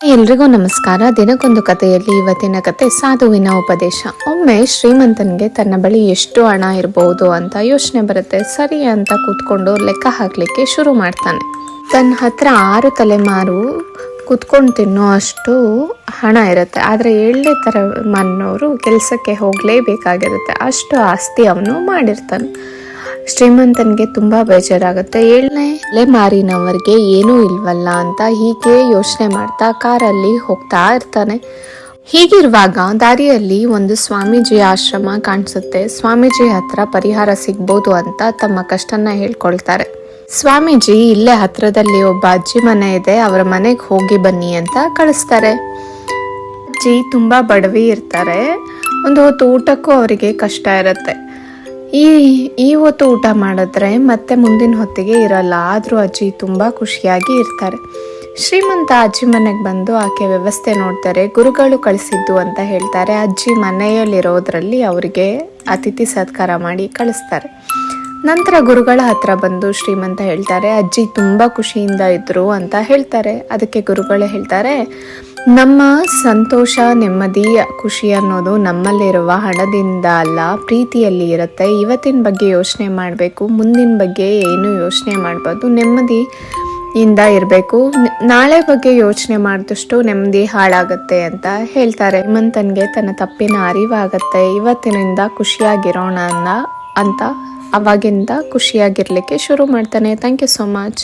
ಎಲ್ರಿಗೂ ನಮಸ್ಕಾರ. ದಿನಕ್ಕೊಂದು ಕಥೆಯಲ್ಲಿ ಇವತ್ತಿನ ಕತೆ ಸಾಧುವಿನ ಉಪದೇಶ. ಒಮ್ಮೆ ಶ್ರೀಮಂತನಿಗೆ ತನ್ನ ಬಳಿ ಎಷ್ಟು ಹಣ ಇರಬಹುದು ಅಂತ ಯೋಚನೆ ಬರುತ್ತೆ. ಸರಿ ಅಂತ ಕೂತ್ಕೊಂಡು ಲೆಕ್ಕ ಹಾಕ್ಲಿಕ್ಕೆ ಶುರು ಮಾಡ್ತಾನೆ. ತನ್ನ ಹತ್ರ ಆರು ತಲೆಮಾರು ಕುತ್ಕೊಂಡು ತಿನ್ನೋ ಅಷ್ಟು ಹಣ ಇರುತ್ತೆ. ಆದರೆ ಏಳನೇ ತಲೆಮಾರಿನವರು ಕೆಲಸಕ್ಕೆ ಹೋಗಲೇಬೇಕಾಗಿರುತ್ತೆ. ಅಷ್ಟು ಆಸ್ತಿ ಅವನು ಮಾಡಿರ್ತಾನೆ. ಶ್ರೀಮಂತನಿಗೆ ತುಂಬಾ ಬೇಜಾರಾಗುತ್ತೆ. ಏಳನೇ ತಲೆಮಾರಿನವರಿಗೆ ಏನೂ ಇಲ್ವಲ್ಲ ಅಂತ ಹೀಗೆ ಯೋಚನೆ ಮಾಡ್ತಾ ಕಾರಲ್ಲಿ ಹೋಗ್ತಾ ಇರ್ತಾನೆ. ಹೀಗಿರುವಾಗ ದಾರಿಯಲ್ಲಿ ಒಂದು ಸ್ವಾಮೀಜಿ ಆಶ್ರಮ ಕಾಣಿಸುತ್ತೆ. ಸ್ವಾಮೀಜಿ ಹತ್ರ ಪರಿಹಾರ ಸಿಗ್ಬೋದು ಅಂತ ತಮ್ಮ ಕಷ್ಟನ ಹೇಳ್ಕೊಳ್ತಾರೆ. ಸ್ವಾಮೀಜಿ ಇಲ್ಲೇ ಹತ್ರದಲ್ಲಿ ಒಬ್ಬ ಅಜ್ಜಿ ಮನೆ ಇದೆ. ಅವರ ಮನೆಗೆ ಹೋಗಿ ಬನ್ನಿ ಅಂತ ಕಳಿಸ್ತಾರೆ. ಅಜ್ಜಿ ತುಂಬಾ ಬಡವಿ ಇರ್ತಾರೆ. ಒಂದು ಹೊತ್ತು ಊಟಕ್ಕೂ ಅವರಿಗೆ ಕಷ್ಟ ಇರುತ್ತೆ. ಈ ಈ ಹೊತ್ತು ಊಟ ಮಾಡಿದ್ರೆ ಮತ್ತೆ ಮುಂದಿನ ಹೊತ್ತಿಗೆ ಇರಲ್ಲ. ಆದರೂ ಅಜ್ಜಿ ತುಂಬ ಖುಷಿಯಾಗಿ ಇರ್ತಾರೆ. ಶ್ರೀಮಂತ ಅಜ್ಜಿ ಮನೆಗೆ ಬಂದು ಆಕೆ ವ್ಯವಸ್ಥೆ ನೋಡ್ತಾರೆ, ಗುರುಗಳು ಕಳಿಸಿದ್ದು ಅಂತ ಹೇಳ್ತಾರೆ. ಅಜ್ಜಿ ಮನೆಯಲ್ಲಿರೋದ್ರಲ್ಲಿ ಅವರಿಗೆ ಅತಿಥಿ ಸತ್ಕಾರ ಮಾಡಿ ಕಳಿಸ್ತಾರೆ. ನಂತರ ಗುರುಗಳ ಹತ್ರ ಬಂದು ಶ್ರೀಮಂತ ಹೇಳ್ತಾರೆ, ಅಜ್ಜಿ ತುಂಬ ಖುಷಿಯಿಂದ ಇದ್ರು ಅಂತ ಹೇಳ್ತಾರೆ. ಅದಕ್ಕೆ ಗುರುಗಳೇ ಹೇಳ್ತಾರೆ, ನಮ್ಮ ಸಂತೋಷ, ನೆಮ್ಮದಿ, ಖುಷಿ ಅನ್ನೋದು ನಮ್ಮಲ್ಲಿರುವ ಹಣದಿಂದ ಅಲ್ಲ, ಪ್ರೀತಿಯಲ್ಲಿ ಇರುತ್ತೆ. ಇವತ್ತಿನ ಬಗ್ಗೆ ಯೋಚನೆ ಮಾಡಬೇಕು, ಮುಂದಿನ ಬಗ್ಗೆ ಏನು ಯೋಚನೆ ಮಾಡ್ಬೋದು ನೆಮ್ಮದಿ ಇಂದ ಇರಬೇಕು. ನಾಳೆ ಬಗ್ಗೆ ಯೋಚನೆ ಮಾಡಿದಷ್ಟು ನೆಮ್ಮದಿ ಹಾಳಾಗುತ್ತೆ ಅಂತ ಹೇಳ್ತಾರೆ. ಹೇಮಂತನ್ಗೆ ತನ್ನ ತಪ್ಪಿನ ಅರಿವಾಗತ್ತೆ. ಇವತ್ತಿನಿಂದ ಖುಷಿಯಾಗಿರೋಣ ಅಂತ ಅವಾಗಿಂದ ಖುಷಿಯಾಗಿರ್ಲಿಕ್ಕೆ ಶುರು ಮಾಡ್ತಾನೆ. Thank you so much